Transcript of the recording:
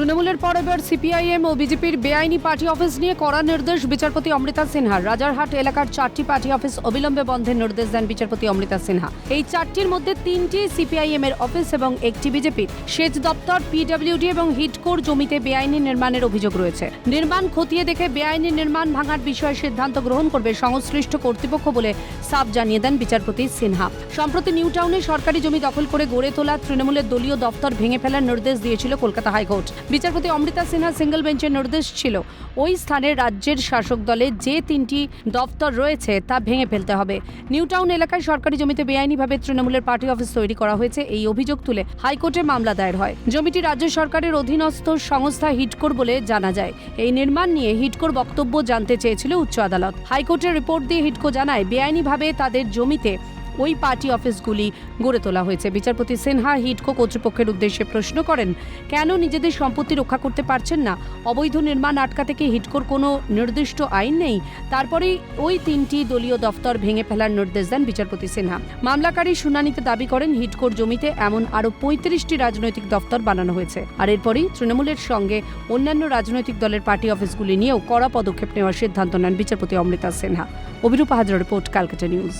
তৃণমূলের পর এবার সিপিআইএম ও বিজেপির বেআইনি পার্টি অফিস নিয়ে কড়া নির্দেশ বিচারপতি অমৃতা সিনহার রাজারহাট এলাকার চারটি পার্টি অফিস অবিলম্বে বন্ধের নির্দেশ দেন বিচারপতি অমৃতা সিনহা। এই চারটির মধ্যে তিনটি সিপিআইএম এর অফিস এবং একটি বিজেপির। সেচ দপ্তর, পিডব্লিউডি এবং হিটকোর জমিতে বেআইনি নির্মাণের অভিযোগ রয়েছে। নির্মাণ খতিয়ে দেখে বেআইনি নির্মাণ ভাঙার বিষয়ে সিদ্ধান্ত গ্রহণ করবে সংশ্লিষ্ট কর্তৃপক্ষ বলে সাফ জানিয়ে দেন বিচারপতি সিনহা। সম্প্রতি নিউ টাউনে সরকারি জমি দখল করে গড়ে তোলা তৃণমূলের দলীয় দপ্তর ভেঙে ফেলার নির্দেশ দিয়েছিল কলকাতা হাইকোর্ট। বিচারপতি অমৃতা সিনহা সিঙ্গেল বেঞ্চের নির্দেশ ছিল, ওই স্থানে রাজ্যের শাসক দলে যে তিনটি দপ্তর রয়েছে তা ভেঙে ফেলতে হবে। নিউ টাউন এলাকায় সরকারি জমিতে বেআইনিভাবে তৃণমূলের পার্টি অফিস তৈরি করা হয়েছে, এই অভিযোগ তুলে হাইকোর্টে মামলা দায়ের হয়। জমিটি রাজ্য সরকারের অধীনস্থ সংস্থা হিটকোর বলে জানা যায়। এই নির্মাণ নিয়ে হিটকোর বক্তব্য জানতে চেয়েছিল উচ্চ আদালত। হাইকোর্টের রিপোর্ট দিয়ে হিটকো জানায়, বেআইনিভাবে তাদের জমিতে ওই পার্টি অফিসগুলি গড়ে তোলা হয়েছে। বিচারপতি সিনহা হিটকো কর্তৃপক্ষের উদ্দেশ্যে প্রশ্ন করেন, কেন নিজেদের সম্পত্তি রক্ষা করতে পারছেন না? অবৈধ নির্মাণ আটকাতে কি হিটকোর কোনো নির্দিষ্ট আইন নেই? তারপরেই ওই তিনটি দলীয় দফতর ভেঙে ফেলার নির্দেশ দেন বিচারপতি সিনহা। মামলাকারী শুনানিতে দাবি করেন, হিটকোর জমিতে এমন আরও পঁয়ত্রিশটি রাজনৈতিক দফতর বানানো হয়েছে। আর এরপরই তৃণমূলের সঙ্গে অন্যান্য রাজনৈতিক দলের পার্টি অফিসগুলি নিয়েও কড়া পদক্ষেপ নেওয়ার সিদ্ধান্ত নেন বিচারপতি Amrita Sinha. Abhirupa Hazra report, Calcutta news.